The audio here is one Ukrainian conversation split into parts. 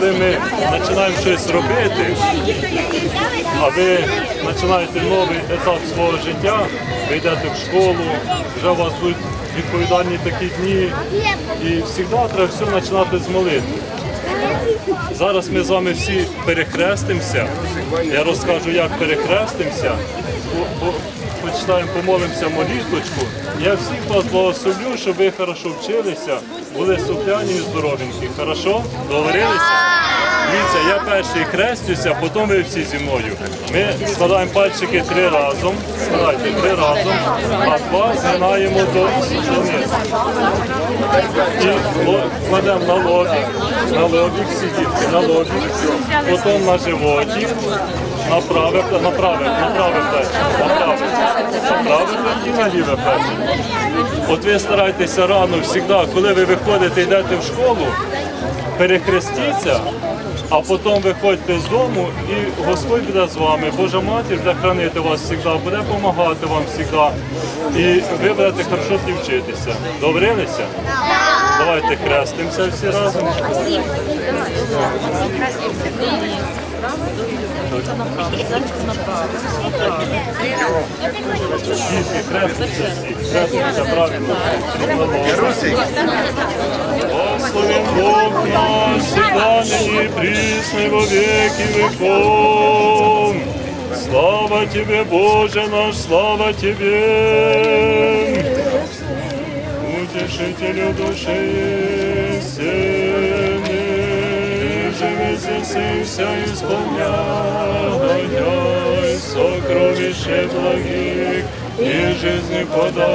починаємо щось робити, а ви починаєте новий етап свого життя, ви йдете в школу, вже у вас будуть відповідальні такі дні, і завжди треба все починати з молитви. Зараз ми з вами всі перехрестимося. Я розкажу, як перехрестимося. По- по- Почитаємо, помолимося молитвочку. Я всіх вас благословлю, щоб ви хорошо вчилися, були сухляні і здоровенькі. Хорошо? Договорилися? Дивіться, я перший хрестюся, потім ви всі зі мною. Ми складаємо пальчики три разом. Складайте три разом, а два згинаємо до донизу. І кладемо на лобік, на лобік сидіть, на лобік, потім на животик, на праве, на праве, на праве плече, на праве, на і на ліве плече. От ви старайтеся рано завжди, коли ви виходите, йдете в школу, перехрестіться, а потім виходьте з дому і Господь буде з вами. Божа матір буде хранити вас завжди, буде допомагати вам завжди. І ви будете хорошо вчитися. Договорилися? Давайте хрестимося всі разом. Благословен Бог наш, всегда ныне во веки веков. Слава Тебе, Боже наш, слава Тебе. Утешителю души истины, живи здесь и вся исполняй сокровище благих и жизни подателю.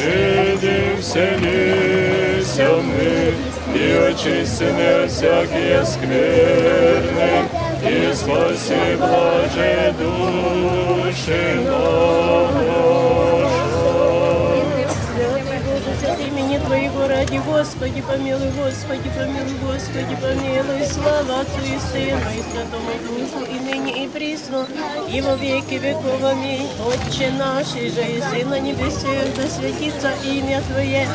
Придем вселися мы, и очистены всякие скверны, и спаси блаже души наши. Господи, помилуй, Господи, помилуй, Господи, помилуй, слава Отцу и Сыну и Святому Духу, и ныне и присно, и во веки веков, аминь. Отче наш, и же и Сын на небесах, да святится имя Твое,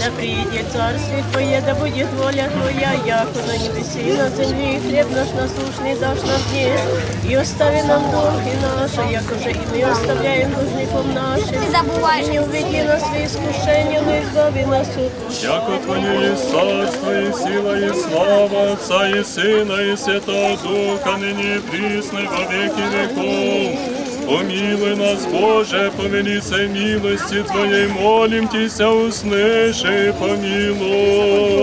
да придет царствие Твое, да будет воля Твоя, яко на небесе и на земле, и хлеб наш насущный дашь нам днес, и остави нам долги наши, яко же и мы оставляем должником нашим, и не уведи нас в искушение, но избави нас от Яко Твое есть царство и сила и слава Отца и Сына и Святого Духа, ныне и присно и во веки веков. Помилуй нас, Боже, помилися и милости Твоей, молим Тися, услыши, помилуй.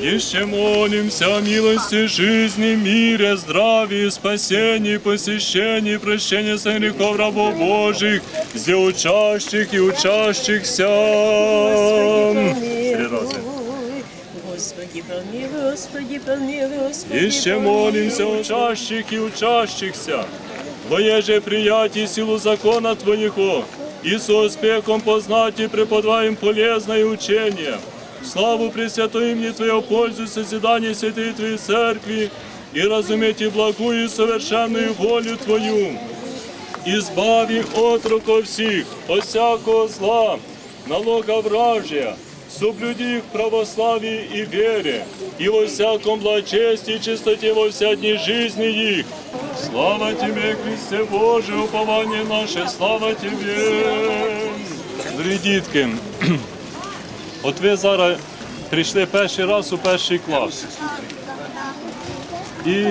Еще молимся о милости жизни, мире, здравии, спасении, посещении, прощении со грехов рабов Божьих, где учащих и учащихся. Три раза. Господи, помилуй, Господи, помилуй, Господи, Еще молимся учащих и учащихся, Твое приятие силу закона Твоего, и с успехом познать и преподаваем полезное учение. Славу Пресвятой имени Твоего пользу созидания святой Твоей Церкви и разуметь и благую и совершенную волю Твою. Избави от руков всех, от всякого зла, налога вражия, соблюди их православии и вере, и во всяком благочестии и чистоте во вся дни жизни их. Слава Тебе, Христе Боже, упование наше, слава Тебе. Дорогі дітки, от ви зараз прийшли перший раз у перший клас. І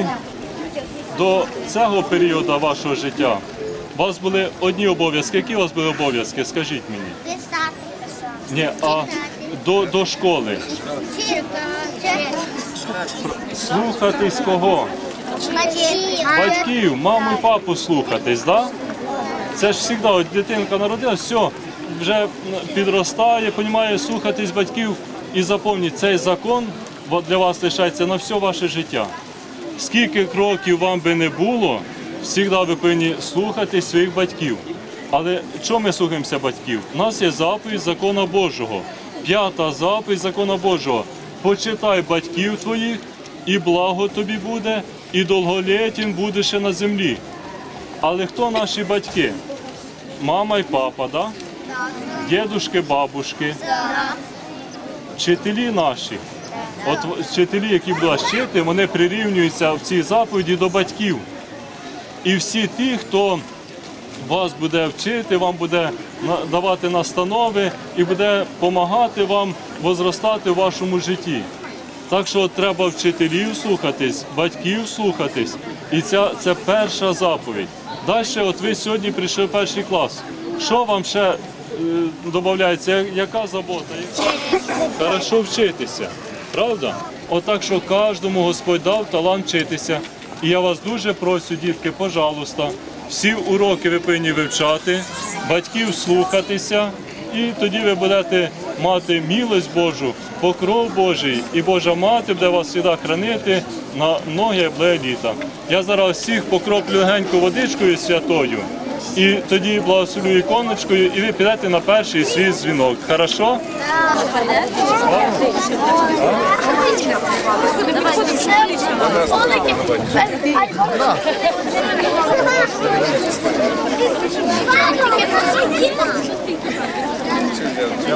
до цього періоду вашого життя у вас були одні обов'язки. Які у вас були обов'язки? Скажіть мені. Ні, а до, до школи. Слухатись кого? Батьків. Маму і папу слухатись, да? Це ж завжди, от дитинка народилась, все, вже підростає, понімає, слухатись батьків і запам'ятати, цей закон для вас лишається на все ваше життя. Скільки кроків вам би не було, завжди ви повинні слухати своїх батьків. Але чому ми слухаємося батьків? У нас є заповідь закона Божого. П'ята заповідь закона Божого. Почитай батьків твоїх, і благо тобі буде, і довголіттям будеш на землі. Але хто наші батьки? Мама і папа, да? Дідушки, бабушки. вчителі наші, от вчителі, які будуть вчити, вони прирівнюються в цій заповіді до батьків. І всі ті, хто вас буде вчити, вам буде давати настанови і буде допомагати вам возростати в вашому житті. Так що треба вчителів слухатись, батьків слухатись. І ця це перша заповідь. Далі, от ви сьогодні прийшли в перший клас. Що вам ще додається? Яка забота? Хорошо вчитися, правда? Отак, що кожному Господь дав талант вчитися. І я вас дуже прошу, дітки, пожалуйста, всі уроки ви повинні вивчати, батьків слухатися, і тоді ви будете мати милость Божу, покров Божий, і Божа мати буде вас завжди хранити на многі бле літа. Я зараз всіх покроплю легенько водичкою святою. І тоді благословлю іконочкою, і ви підете на перший свій дзвінок. Хорошо? Я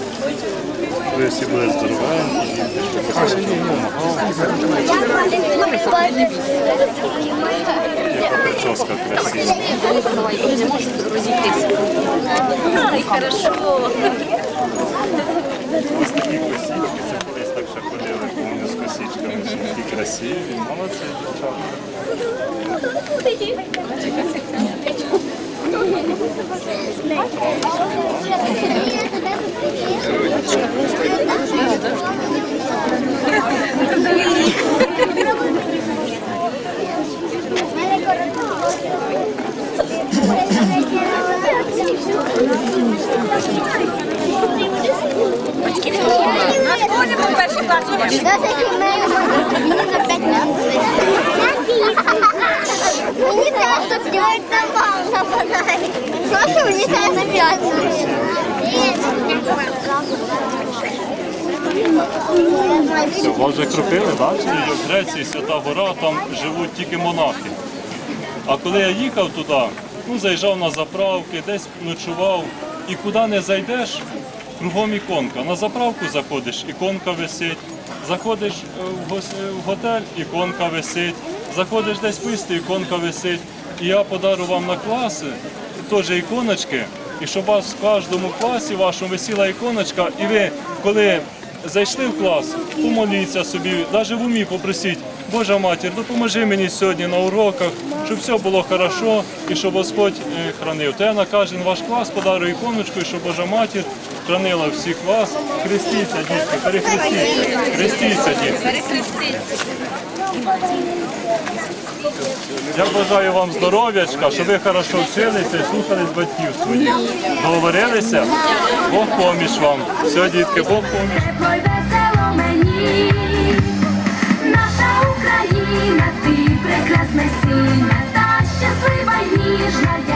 Ви всі були здоровенькі. Яка прическа красива. Ось такі косички, це колись так ще ходили, помню, з косичками. Такі красиві, молодці дівчата. Мені просто п'ять на нападає. Просто мені треба п'ять. Все, вас вже кропили, так? В Греції Свята Гора, там живуть тільки монахи. А коли я їхав туди, ну, заїжджав на заправки, десь ночував, і куди не зайдеш, кругом іконка. На заправку заходиш, іконка висить. Заходиш е, в готель, іконка висить. Заходиш десь писти, іконка висить. І я подарю вам на класи теж іконочки, і щоб у вас в кожному класі вашому висіла іконочка, і ви, коли зайшли в клас, помоліться собі, навіть в умі попросіть, Божа матір, допоможи мені сьогодні на уроках, щоб все було хорошо і щоб Господь е, хранив. То я на кожен ваш клас подарю іконочку, і щоб Божа матір вкранила всіх вас. Хрестіться, дітки, перехрестіться. Хрестіться, дітки. Я бажаю вам здоров'ячка, щоб ви хорошо вчилися і слухались батьків своїх. Договорилися? Бог поміж вам. Все, дітки, Бог поміж. Наша Україна, ти прекрасна, сильна та щаслива ніжна.